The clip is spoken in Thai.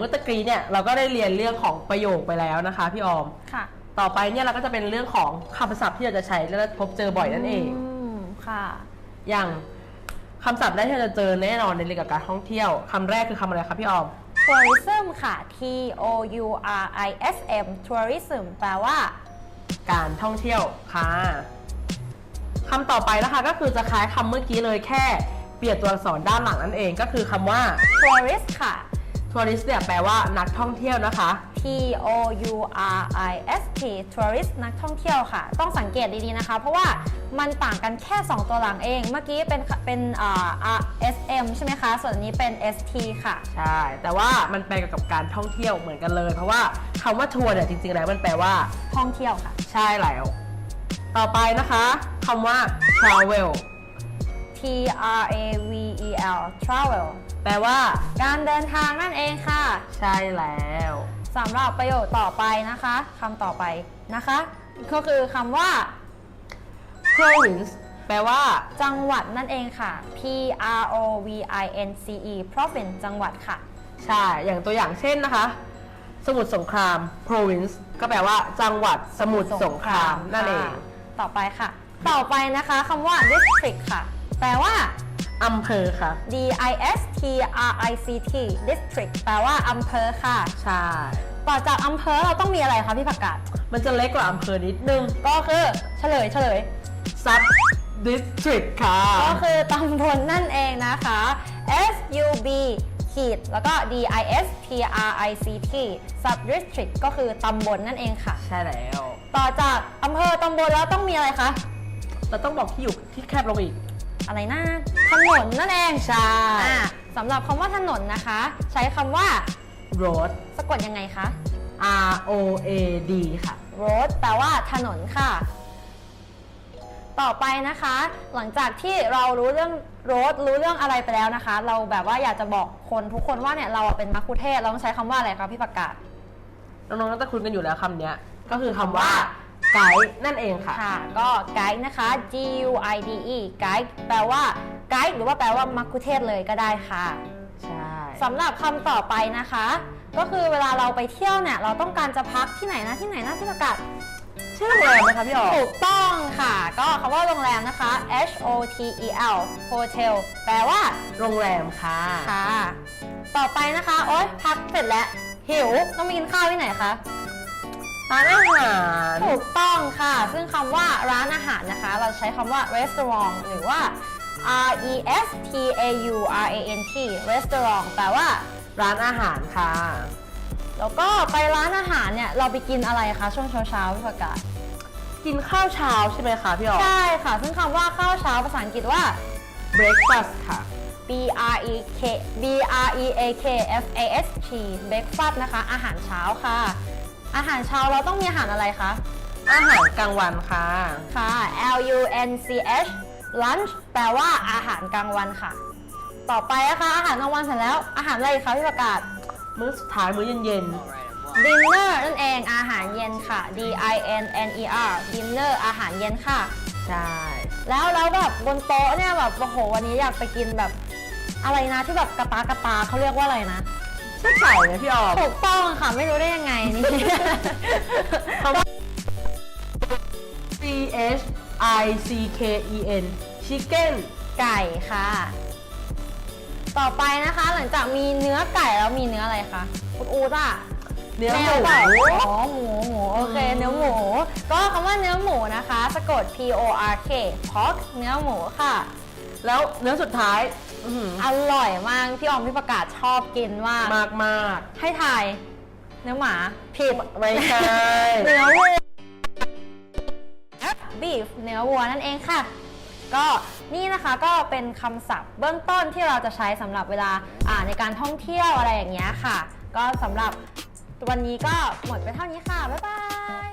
มื่อตะกี้เนี่ยเราก็ได้เรียนเรื่องของประโยคไปแล้วนะคะพี่ออม ค่ะต่อไปเนี่ยเราก็จะเป็นเรื่องของคำศัพท์ที่เราจะใช้และพบเจอบ่อยนั่นเอง มค่ะ อย่างคำศัพท์แรกที่เราจะเจอแน่นอนในเรื่องกับการท่องเที่ยวคำแรกคือคำอะไรคะพี่ออม tourism ค่ะ T O U R I S M tourism แปลว่า การท่องเที่ยวค่ะคำต่อไปนะคะก็คือจะคล้ายคำเมื่อกี้เลยแค่ เปลี่ยนตัวอักษรด้านหลังนั่นเองก็คือคำว่า tourist ค่ะ tourist เนี่ยแปลว่านักท่องเที่ยวนะคะ T O U R I S T tourist นักท่องเที่ยวค่ะ ต้องสังเกตดีๆนะคะ เพราะว่ามันต่างกันแค่ 2 ตัวหลังเอง เมื่อกี้เป็นเป็นอ่า R S M ใช่ไหมคะ ส่วนอันนี้เป็น S T ค่ะ ใช่ แต่ว่ามันแปลกับการท่องเที่ยวเหมือนกันเลย เพราะว่าคำว่าทัวร์เนี่ยจริงๆแล้วมันแปลว่า ท่องเที่ยวค่ะ ใช่แล้ว ต่อไปนะคะคำว่า travel T R A V E L travel แปลว่า การเดินทางนั่นเองค่ะ ใช่แล้วสำหรับประโยคต่อไปนะคะคำต่อไปนะคะ ก็คือคำว่า province แปลว่า จังหวัดนั่นเองค่ะ P R O V I N C E province จังหวัดค่ะ ใช่ อย่างตัวอย่างเช่นนะคะ สมุทรสงคราม province ก็แปลว่า จังหวัดสมุทรสงครามนั่นเองค่ะต่อไปค่ะ ต่อไปนะคะคำว่า district ค่ะ แปลว่าอำเภอค่ะ D I S T R I C T district แปลว่าอำเภอค่ะ ใช่ ต่อจากอำเภอเราต้องมีอะไรคะพี่ผักกาดมันจะเล็กกว่าอำเภอนิดนึง ก็คือเฉลยเฉลย sub district ค่ะ ก็คือตำบลนั่นเองนะคะ S U B ขีดแล้วก็ D I S T R I C T sub district ก็คือตำบลนั่นเองค่ะ ใช่แล้ว ต่อจากอำเภอตำบลแล้วต้องมีอะไรคะ เราต้องบอกที่อยู่ที่แคบลงอีก อะไรนะถนนนั่นเองใช่อ่าสำหรับคำว่าถนนนะคะ ใช้คำว่า road สะกดยังไงคะ R O A D ค่ะ road แปลว่าถนนค่ะ ต่อไปนะคะ หลังจากที่เรารู้เรื่อง road รู้เรื่องอะไรไปแล้วนะคะ เราแบบว่าอยากจะบอกคนทุกคนว่าเนี่ยเราอะเป็นมัคคุเทศก์เราต้องใช้คำว่าอะไรคะพี่ประกาศ น้องๆน่าจะคุ้นกันอยู่แล้วคำเนี้ย ก็คือคำว่า ไกด์นั่นเองค่ะ ค่ะ ก็ไกด์นะคะ G U I D E ไกด์แปลว่าไกด์หรือว่าแปลว่ามัคคุเทศก์เลยก็ได้ค่ะ ใช่ สำหรับคำต่อไปนะคะ ก็คือเวลาเราไปเที่ยวเนี่ยเราต้องการจะพักที่ไหนนะที่ไหนนะที่ประกาศชื่อโรงแรมไหมคะพี่ออกถูกต้องค่ะ ก็คำว่าโรงแรมนะคะ H O T E L hotel แปลว่าโรงแรมค่ะ ค่ะ ต่อไปนะคะ โอ๊ยพักเสร็จแล้วหิวต้องไปกินข้าวที่ไหนคะ ร้านอาหารถูกต้องค่ะ ซึ่งคำว่าร้านอาหารนะคะ เราใช้คำว่า restaurant หรือว่า R E S T A U R A N T restaurant แปลว่า ร้านอาหารค่ะ แล้วก็ไปร้านอาหารเนี่ย เราไปกินอะไรคะช่วงเช้าๆพี่ประกาศกินข้าวเช้าใช่ไหมคะพี่ออกใช่ค่ะ ซึ่งคำว่าข้าวเช้าภาษาอังกฤษว่า breakfast ค่ะ B R E K B R E A K F A S T breakfast นะคะ อาหารเช้าค่ะ อาหารเช้าเราต้องมีอาหารอะไรคะ อาหารกลางวันค่ะ ค่ะ L U N C H lunch แปลว่าอาหารกลางวันค่ะ ต่อไปนะคะอาหารกลางวันเสร็จแล้วอาหารอะไรอีกคะพี่ประกาศ มื้อสุดท้ายมื้อเย็น dinner นั่นเองอาหารเย็นค่ะ D I N N E R dinner อาหารเย็นค่ะ ๆ ใช่ แล้วแล้วแบบบนโต๊ะเนี่ยแบบโอ้โหวันนี้อยากไปกินแบบอะไรนะที่แบบกระตากระตาเขาเรียกว่าอะไรนะ ใช่ไข่ไหมพี่ออกถูกต้องค่ะไม่รู้ได้ยังไงนี่คำว่า C H I C K E N chicken ไก่ค่ะ ต่อไปนะคะหลังจากมีเนื้อไก่แล้วมีเนื้ออะไรคะคุณอูต้าเนื้อหแมมูวเปล่าอ๋อหมูหมูโอเคเนื้อหมู ก็คำว่าเนื้อหมูนะคะ สะกด P O R K pork เนื้อหมูค่ะ แล้วเนื้อสุดท้ายอื้อหืออร่อยมาก พี่ออมพี่ประกาศชอบกินมาก มากมากให้ทาย เนื้อหมาผิดๆไม่ใช่เนื้อวัว beef เนื้อวัวนั่นเองค่ะ ก็นี่นะคะก็เป็นคำศัพท์เบื้องต้นที่เราจะใช้สำหรับเวลาอ่าในการท่องเที่ยวอะไรอย่างเงี้ยค่ะ ก็สำหรับวันนี้ก็หมดไปเท่านี้ค่ะ บ๊ายบาย